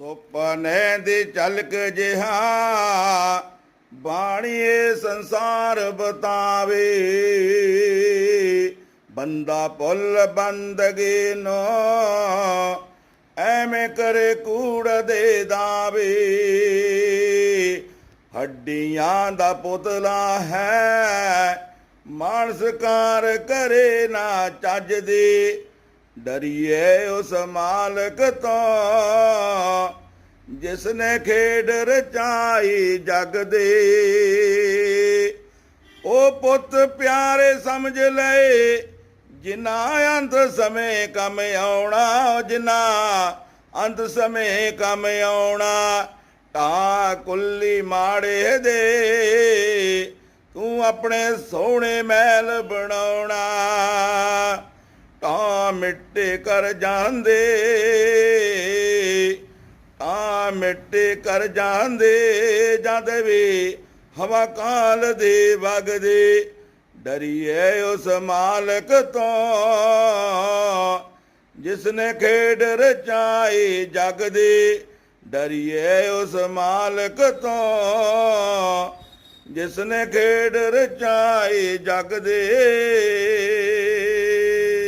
ਸੁਪਨੇ ਦੀ ਝਲਕ ਜਿਹਾ ਬਾਣੀਏ ਸੰਸਾਰ ਬਤਾਵੇ। ਬੰਦਾ ਭੁੱਲ ਬੰਦਗੀ ਨੋ, ਐਵੇਂ ਕਰੇ ਕੂੜ ਦੇ ਦਾਵੇ। ਹੱਡੀਆਂ ਦਾ ਪੁਤਲਾ ਹੈ ਮਾਨਸ ਕਾਰ ਕਰੇ ਨਾ ਚੱਜ ਦੀ। ਡਰੀਏ ਉਸ ਮਾਲਕ ਤੋਂ ਜਿਸ ਨੇ ਖੇਡ ਰਚਾਈ ਜਗ ਦੇ। ਉਹ ਪੁੱਤ ਪਿਆਰੇ ਸਮਝ ਲਏ ਜਿਨਾ ਅੰਤ ਸਮੇਂ ਕੰਮ ਆਉਣਾ ਜਿਨਾ ਅੰਤ ਸਮੇਂ ਕੰਮ ਆਉਣਾ ਤਾ ਕੁੱਲੀ ਮਾੜੇ ਦੇ, ਤੂੰ ਆਪਣੇ ਸੋਹਣੇ ਮਹਿਲ ਬਣਾਉਣਾ। ਤਾਂ ਮਿੱਟੇ ਕਰ ਜਾਂਦੇ, ਤਾਂ ਮਿੱਟੇ ਕਰ ਜਾਂਦੇ, ਜਦ ਵੀ ਹਵਾ ਕਾਲ ਦੇ ਵਗਦੇ, ਡਰੀਏ ਉਸ ਮਾਲਕ ਤੋਂ। ਜਿਸ ਨੇ ਖੇਡ ਰਚਾਈ ਜਗ ਦੀ ਡਰੀਏ ਉਸ ਮਾਲਕ ਤੋਂ। ਜਿਸ ਨੇ ਖੇਡ ਰਚਾਈ ਜਗ ਦੇ